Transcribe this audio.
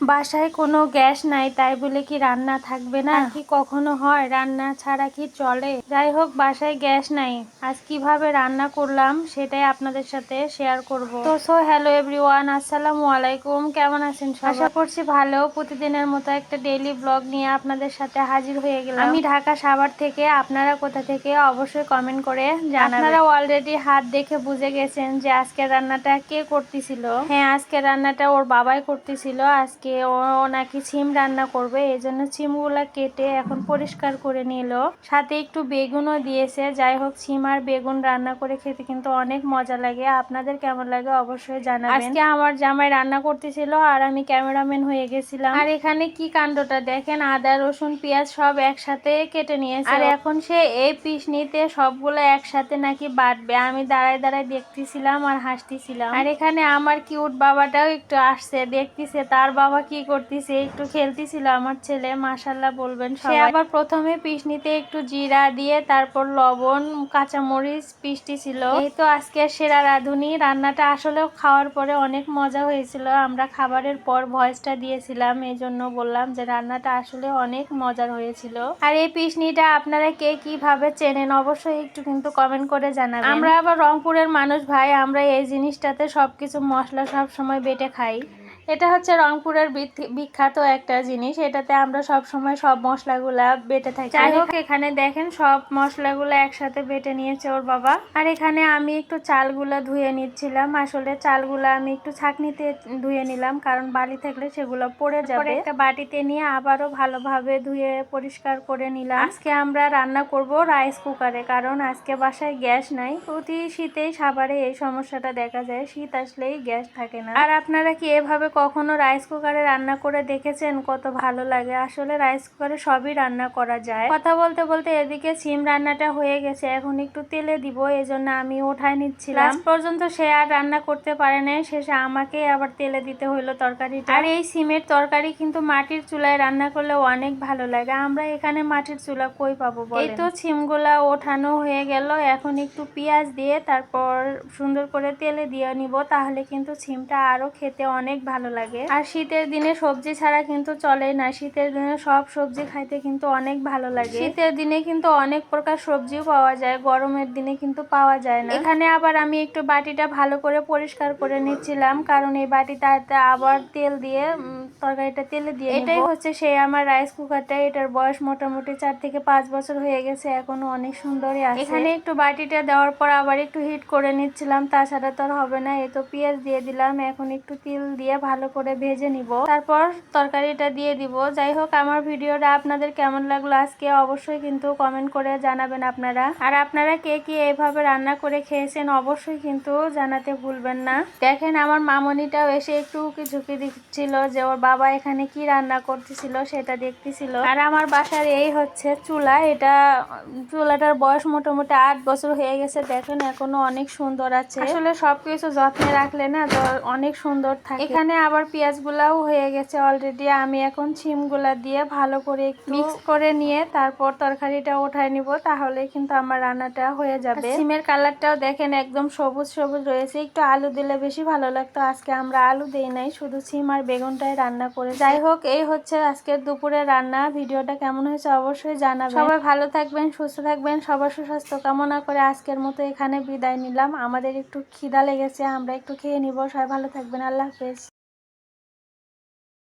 বাসায় কোনো গ্যাস নাই তাই বলে কি রান্না থাকবে না? কি কখনো হয়? রান্না ছাড়া কি চলে? যাই হোক বাসায় গ্যাস নাই। আজ কীভাবে রান্না করলাম সেটাই আপনাদের সাথে শেয়ার করব। তো সো হ্যালো এভরিওয়ান আসসালামু আলাইকুম। কেমন আছেন আশা করছি ভালো। প্রতিদিনের মতো একটা ডেইলি ব্লগ নিয়ে আপনাদের সাথে হাজির হয়ে গেলাম। আমি ঢাকা সাভার থেকে। আপনারা কোথা থেকে? অবশ্যই কমেন্ট করে জানাবেন। আপনারা অলরেডি হাত দেখে বুঝে গেছেন যে আজকের রান্নাটা কে করতেছিল। হ্যাঁ আজকে রান্নাটা ওর বাবাই করতেছিল। আজকে ও নাকি সিম রান্না করবে এই জন্য সিমগুলা কেটে এখন পরিষ্কার করে নিল। সাথে একটু বেগুনও দিয়েছে যাই হোক সিম আর বেগুন রান্না করে খেতে কিন্তু অনেক মজা লাগে। আপনাদের কেমন লাগে অবশ্যই জানাবেন। আজকে আমার জামাই রান্না করতেছিল আর আমি ক্যামেরাম্যান হয়ে গেছিলাম। আর এখানে কি কাণ্ডটা দেখেন আদা রসুন পেঁয়াজ সব একসাথে কেটে নিয়েছে। আর এখন সে এই পিস নিতে সবগুলো একসাথে নাকি বাটবে। আমি দাঁড়ায় দাঁড়ায় দেখতেছিলাম আর হাসতেছিলাম। আর এখানে আমার কিউট বাবাটাও একটু আসছে দেখতেছে তার বাবা কি করতেছে? একটু খেলতেছিল আমার ছেলে মাসাল্লাহ বলবেন সে আবার প্রথমে পিসনিতে একটু জিরা দিয়ে তারপর লবণ কাঁচামরিচ পিসটি ছিল এই তো আজকে সেরা রাঁধুনি। রান্নাটা আসলে খাওয়ার পরে অনেক মজা হয়েছিল। আমরা খাবারের পর ভয়েসটা দিয়েছিলাম এই জন্য বললাম যে রান্নাটা আসলে অনেক মজার হয়েছিল। আর এই পিসনিটা আপনারা কে কীভাবে চেনেন অবশ্যই একটু কিন্তু কমেন্ট করে জানাবেন। আমরা আবার রংপুরের মানুষ ভাই আমরা এই জিনিসটাতে সবকিছু মশলা সব সময় বেটে খাই। এটা হচ্ছে রংপুরের বিখ্যাত একটা জিনিস। এটাতে আমরা সব সময় সব মশলাগুলা বেটে থাকি। যাই হোক এখানে দেখেন সব মশলাগুলো একসাথে বেটে নিয়েছে ওর বাবা। আর এখানে আমি একটু চালগুলা ধুয়ে নিচ্ছিলাম। আসলে চালগুলা আমি একটু ছাকনিতে ধুয়ে নিলাম কারণ বালি থাকলে সেগুলো পড়ে যাবে। একটা বাটিতে নিয়ে আবারও ভালোভাবে ধুয়ে পরিষ্কার করে নিলাম। আজকে আমরা রান্না করব রাইস কুকারে কারণ আজকে বাসায় গ্যাস নাই। প্রতি শীতেই সাভারে এই সমস্যাটা দেখা যায়। শীত আসলেই গ্যাস থাকে না। আর আপনারা কি এভাবে কখনো রাইস কুকারে রান্না করে দেখেছেন? কত ভালো লাগে। আসলে রাইস কুকারে সবই রান্না করা যায়। কথা বলতে বলতে এদিকে সিম রান্নাটা হয়ে গেছে। এখন একটু তেলে দিব, এজন্য আমি ওঠায় নিচ্ছিলাম। পর্যন্ত সে আর রান্না করতে পারে নাই। শেষে আমাকে আবার তেলে দিতে হইল তরকারিটা। আর এই সিমের তরকারি কিন্তু মাটির চুলায় রান্না করলে অনেক ভালো লাগে। আমরা এখানে মাটির চুলা কই পাবো এই তো সিমগুলা ওঠানো হয়ে গেল। এখন একটু পেঁয়াজ দিয়ে তারপর সুন্দর করে তেলে দিয়ে নিব। তাহলে কিন্তু সিমটা আরও খেতে অনেক ভালো লাগে। আর শীতের দিনে সবজি ছাড়া কিন্তু চলে না। শীতের দিনে সব সবজি খাইতে কিন্তু অনেক ভালো লাগে। শীতের দিনে কিন্তু অনেক প্রকার সবজিও পাওয়া যায়। গরমের দিনে কিন্তু পাওয়া যায় না। এখানে আবার আমি একটু বাটিটা ভালো করে পরিষ্কার করে নিচ্ছিলাম। কারণ এই বাটিটাতে আবার তেল দিয়ে তরকারিটা তেলে দিয়ে এটাই হচ্ছে সেই আমার রাইস কুকারটা এটার বয়স মোটামুটি চার থেকে পাঁচ বছর হয়ে গেছে। এখনও অনেক সুন্দরই আছে। এখানে একটু বাটিটা দেওয়ার পর আবার একটু হিট করে নিচ্ছিলাম। তাছাড়া তো আর হবে না। এ তো পেঁয়াজ দিয়ে দিলাম। এখন একটু তেল দিয়ে ভালো করে ভেজে নিব। তারপর তরকারিটা দিয়ে দিব। যাই হোক আমার ভিডিওটা আপনাদের কেমন লাগল আজকে অবশ্যই কিন্তু কমেন্ট করে জানাবেন আপনারা। আর আপনারা কে কি এইভাবে রান্না করে খেয়েছেন অবশ্যই কিন্তু জানাতে ভুলবেন না। দেখেন, আমার মামনিটাও এসে একটু উকি ঝুঁকি দিচ্ছিল যে ওর বাবা এখানে কি রান্না করতেছিল সেটা দেখতেছিল। আর আমার বাসার এই হচ্ছে চুলা। এটা, চুলাটার বয়স মোটামুটি আট বছর হয়ে গেছে। দেখেন, এখনও অনেক সুন্দর আছে। আসলে সবকিছু যত্নে রাখলে না অনেক সুন্দর থাকে। এখানে আবার পেঁয়াজগুলাও হয়ে গেছে অলরেডি আমি এখন সিমগুলা দিয়ে ভালো করে মিক্স করে নিয়ে তারপর তরকারিটা উঠায় নিব তাহলে কিন্তু আমার রান্নাটা হয়ে যাবে। সিমের কালারটাও দেখেন একদম সবুজ সবুজ রয়েছে একটু আলু দিলে বেশি ভালো লাগতো আজকে আমরা আলু দেই নাই শুধু সিম আর বেগুনটাই রান্না করে যাই হোক এই হচ্ছে আজকের দুপুরে রান্না ভিডিওটা কেমন হয়েছে অবশ্যই জানাবেন। সবাই ভালো থাকবেন সুস্থ থাকবেন সবার সুস্বাস্থ্য কামনা করে আজকের মতো এখানে বিদায় নিলাম। আমাদের একটু খিদা লেগেছে আমরা একটু খেয়ে নিব সবাই ভালো থাকবেন আল্লাহ হাফেজ।